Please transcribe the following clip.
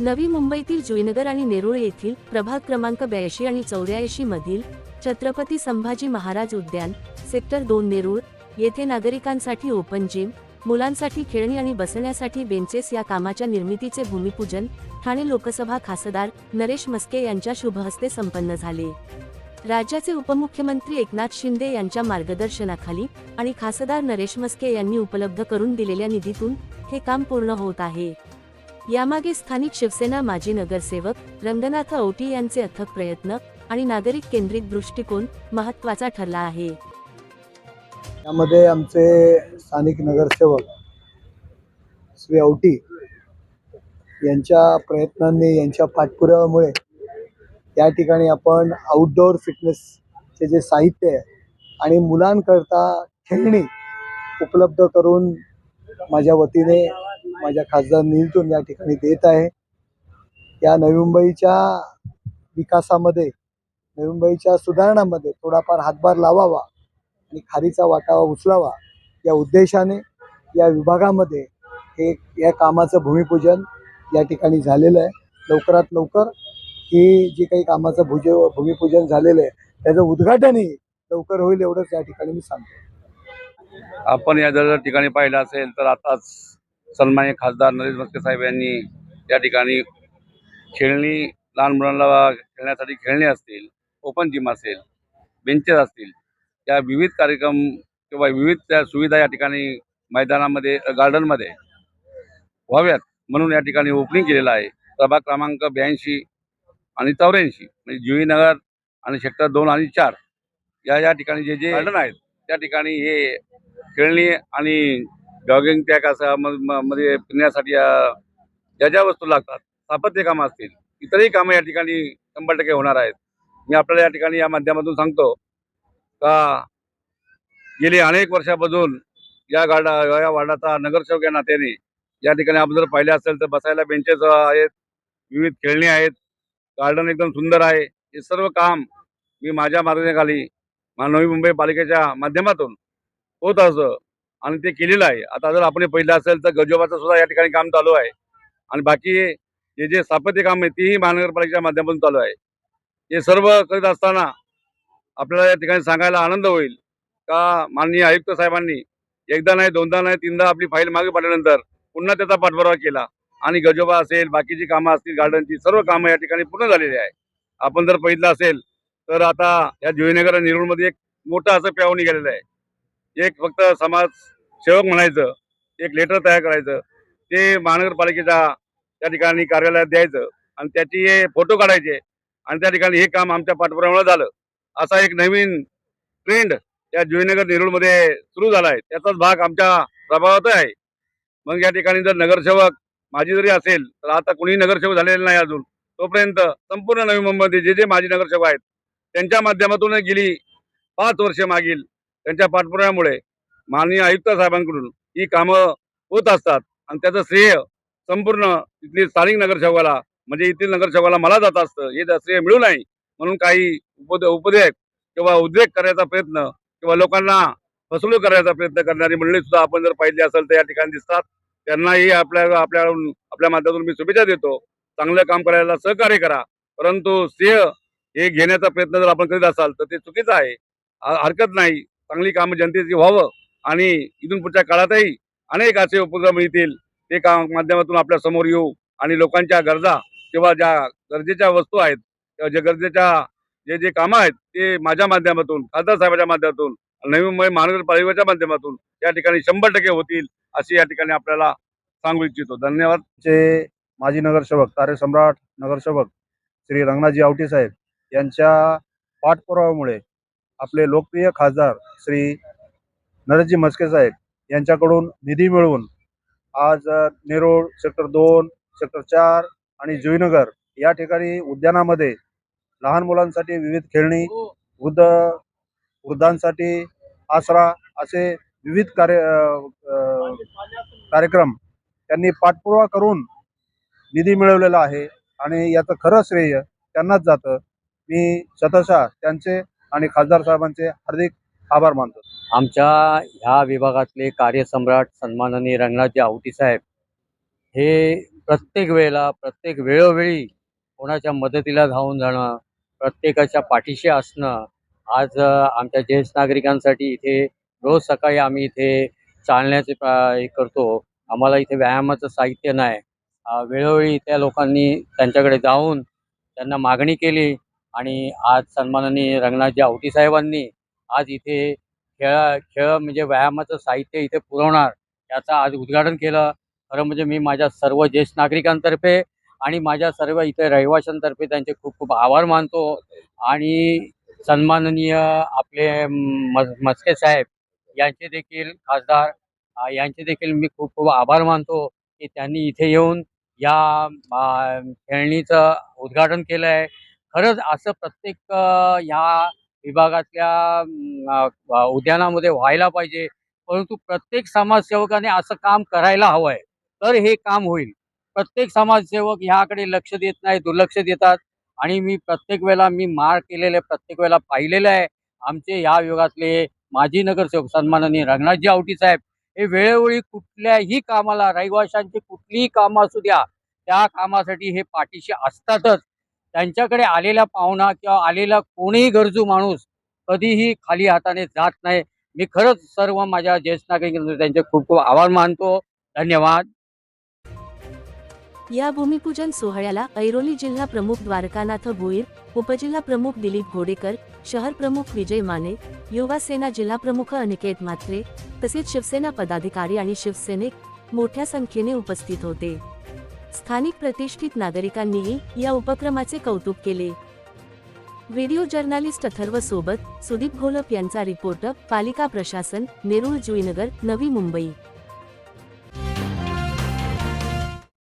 नवी मुंबईतील जुईनगर आणि नेरुळ येथील प्रभाग क्रमांक ब्याऐंशी आणि चौऱ्याऐंशी मधील छत्रपती संभाजी महाराज उद्यान सेक्टर दोन नेरुळ येथे नागरिकांसाठी ओपन जिम मुलांसाठी खेळणी आणि बसण्यासाठी बेंचेस या कामाच्या निर्मितीचे भूमिपूजन ठाणे लोकसभा खासदार नरेश मस्के यांच्या शुभहस्ते संपन्न झाले. राज्याचे उपमुख्यमंत्री एकनाथ शिंदे यांच्या मार्गदर्शनाखाली आणि खासदार नरेश मस्के यांनी उपलब्ध करून दिलेल्या निधीतून हे काम पूर्ण होत आहे. यामागे स्थानिक शिवसेना माजी नगरसेवक रंगनाथ औटी यांचे अथक प्रयत्न आणि नागरिक केंद्रित दृष्टिकोन महत्त्वाचा ठरला आहे. यामध्ये आमचे स्थानिक नगरसेवक श्री औटी यांच्या प्रयत्नांनी यांच्या पाठपुराव्यामुळे या ठिकाणी आपण आउटडोअर फिटनेसचे जे साहित्य आहे आणि मुलांकरता खेळणी उपलब्ध करून माझ्या वतीने माझ्या खासदार निधीतून या ठिकाणी देत आहे. या नवी मुंबईच्या विकासामध्ये नवी मुंबईच्या सुधारणामध्ये थोडाफार हातभार लावावा आणि खारीचा वाटावा उचलावा या उद्देशाने या विभागामध्ये हे या कामाचं भूमिपूजन या ठिकाणी झालेलं आहे. लवकरात लवकर ही जी काही कामाचं भुज भूमिपूजन झालेलं आहे त्याचं उद्घाटनही लवकर होईल एवढंच या ठिकाणी मी सांगतो. आपण या जर ठिकाणी पाहिलं असेल तर आताच सन्मान्य खासदार नरेश मस्के साहेब यांनी या ठिकाणी खेळणी लहान मुलांना खेळण्यासाठी खेळणी असतील ओपन जिम असेल बेंचेस असतील या विविध कार्यक्रम किंवा विविध त्या सुविधा या ठिकाणी मैदानामध्ये गार्डनमध्ये व्हाव्यात म्हणून या ठिकाणी ओपनिंग केलेलं आहे. प्रभाग क्रमांक ब्याऐंशी आणि चौऱ्याऐंशी म्हणजे जुईनगर आणि सेक्टर दोन आणि चार या या ठिकाणी जे जे गार्डन आहेत. त्या ठिकाणी हे खेळणी आणि जॉगिंग ट्रॅक असा मध्ये फिरण्यासाठी ज्या ज्या वस्तू लागतात स्थापत्य कामं असतील. इतरही कामं या ठिकाणी शंभर टक्के होणार आहेत. मी आपल्याला या ठिकाणी या माध्यमातून सांगतो का गेली अनेक वर्षापासून या गाडा या वार्डाचा नगरसेवक या नात्याने या ठिकाणी आपण जर पाहिले असेल तर बसायला बेंचेस आहेत विविध खेळणी आहेत गार्डन एकदम सुंदर आहे. हे सर्व काम मी माझ्या मार्गाने मा- नवी मुंबई पालिकेच्या माध्यमातून होत असं आणि ते केलेलं आहे. आता जर आपण पहिलं असेल तर गजोबाचं सुद्धा या ठिकाणी काम चालू आहे. आणि बाकी जे जे स्थापत्य काम आहे तेही महानगरपालिकेच्या माध्यमातून चालू आहे. हे सर्व करीत असताना आपल्याला या ठिकाणी सांगायला आनंद होईल का माननीय आयुक्त साहेबांनी एकदा नाही दोनदा नाही तीनदा आपली फाईल मागे पाठवल्यानंतर पुन्हा त्याचा पाठपुरावा केला. आणि गजोबा असेल बाकीची कामं असतील गार्डनची सर्व कामं या ठिकाणी पूर्ण झालेली आहे. आपण जर बघितलं असेल तर आता या जुईनगर आणि नेरूळमध्ये एक मोठं असं प्याव निघालेलं आहे. एक फक्त समाज सेवक म्हणायचं एक लेटर तयार करायचं ते महानगरपालिकेच्या त्या ठिकाणी कार्यालयात द्यायचं आणि त्याची हे फोटो काढायचे आणि त्या ठिकाणी हे काम आमच्या पाठपुराव्यामुळे झालं. असा एक नवीन ट्रेंड या जुईनगर नेरूळमध्ये सुरू झाला आहे. त्याचाच भाग आमच्या प्रभावात आहे. मग या ठिकाणी जर नगरसेवक माझी जरी असेल तर आता कुणी नगरसेवक झालेलं नाही अजून. तोपर्यंत संपूर्ण नवी मुंबईमध्ये जे जे माजी नगरसेवक आहेत त्यांच्या माध्यमातून गेली पाच वर्षे मागील त्यांच्या पाठपुराव्यामुळे माननीय आयुक्त साहेबांकडून ही कामं होत असतात. आणि त्याचं श्रेय संपूर्ण इथली स्थानिक नगरसेवकाला म्हणजे येथील नगरसेवकाला मला जात असतं. हे श्रेय मिळू नाही म्हणून काही उपद उपदेश किंवा उद्रेक करायचा प्रयत्न किंवा लोकांना फसवणूक करायचा प्रयत्न करणारी मंडळी सुद्धा आपण जर पाहिली असेल तर या ठिकाणी दिसतात. त्यांनाही आपल्या आपल्या आपल्या माध्यमातून मी शुभेच्छा देतो. चांगलं काम करायला सहकार्य करा. परंतु श्रेय हे घेण्याचा प्रयत्न जर आपण करीत असाल तर ते चुकीचं आहे. हरकत नाही. चांगली कामं जनतेची व्हावं. आणि इथून पुढच्या काळातही अनेक असे उपक्रम येतील. ते काम माध्यमातून आपल्यासमोर येऊ आणि लोकांच्या गरजा किंवा ज्या गरजेच्या वस्तू आहेत किंवा ज्या गरजेच्या जे जे कामं आहेत ते माझ्या माध्यमातून खासदार साहेबाच्या माध्यमातून नवी मुंबई महानगरपालिकेच्या माध्यमातून या ठिकाणी शंभर टक्के होतील अशी या ठिकाणी आपल्याला सांगू इच्छितो. धन्यवाद. चे माजी नगरसेवक तारे नगरसेवक श्री रंगनाथजी आवटी साहेब यांच्या पाठपुराव्यामुळे आपले लोकप्रिय खासदार श्री नरेशजी मस्के साहेब यांच्याकडून निधी मिळवून आज अ, नेरूळ सेक्टर दोन सेक्टर चार आणि जुईनगर या ठिकाणी उद्यानामध्ये लहान मुलांसाठी विविध खेळणी वृद्ध वृद्धांसाठी आसरा असे विविध कार्य कार्यक्रम त्यांनी पाठपुरावा करून निधी मिळवलेला आहे आणि याचं खरं श्रेय त्यांनाच जातं. मी शतशः त्यांचे आणि खासदार साहेबांचे हार्दिक आभार मानतो. आमच्या ह्या विभागातले कार्यसम्राट सन्माननीय रंगनाथजी आवटी साहेब हे प्रत्येक वेळेला प्रत्येक वेळोवेळी कोणाच्या मदतीला धावून जाणं प्रत्येकाच्या पाठीशी असणं आज आमच्या ज्येष्ठ नागरिकांसाठी इथे रोज सकाळी आम्ही इथे चालण्याचे हे करतो. आम्हाला इथे व्यायामाचं साहित्य नाही. वेळोवेळी त्या लोकांनी त्यांच्याकडे जाऊन त्यांना मागणी केली आणि आज सन्माननीय रंगनाथजी आवटी साहेबांनी आज इथे खेळ खेळ म्हणजे व्यायामाचं साहित्य इथे पुरवणार याचं आज उद्घाटन केलं. खरं म्हणजे मी माझ्या सर्व ज्येष्ठ नागरिकांतर्फे आणि माझ्या सर्व इथे रहिवाशांतर्फे त्यांचे खूप खूप आभार मानतो. आणि सन्माननीय आपले मस्के साहेब यांचे देखील खासदार यांचे देखील मी खूप खूप आभार मानतो की त्यांनी इथे येऊन या खेळणीचं उद्घाटन केलं आहे खरंच असं प्रत्येक या विभागातल्या उद्यानामध्ये व्हायला पाहिजे. परंतु प्रत्येक समाजसेवकाने असं काम करायला हवं आहे तर हे काम होईल. प्रत्येक समाजसेवक ह्याकडे लक्ष देत नाही दुर्लक्ष देतात. आणि मी प्रत्येक वेळेला मी मार केलेले प्रत्येक वेळेला पाहिलेलं आहे. आमचे ह्या विभागातले माजी नगरसेवक सन्माननीय रंगनाथजी आवटी साहेब हे वेळोवेळी कुठल्याही कामाला रहिवाशांची कुठलीही कामं असू द्या त्या कामासाठी हे पाठीशी असतातच. त्यांच्याकडे आलेला पाहुणा किंवा आलेला कोणीही गरजू माणूस कधीही खाली हाताने जात नाही. मी खरंच सर्व माझ्या ज्येष्ठ नागरिकांचे त्यांचे खूप खूप आभार मानतो. धन्यवाद. या भूमिपूजन सोहळ्याला ऐरोली जिल्हा प्रमुख द्वारकानाथ भोईर उपजिल्हा प्रमुख दिलीप घोडेकर शहर प्रमुख विजय माने युवा सेना जिल्हा प्रमुख अनिकेत म्हात्रे तसेच शिवसेना पदाधिकारी आणि शिवसैनिक मोठ्या संख्येने उपस्थित होते. स्थानिक प्रतिष्ठित नागरिकांनीही या उपक्रमाचे कौतुक केले. व्हिडिओ जर्नालिस्ट अथर्व सोबत सुदीप घोलप यांचा रिपोर्ट पालिका प्रशासन नेरूळ जुईनगर नवी मुंबई.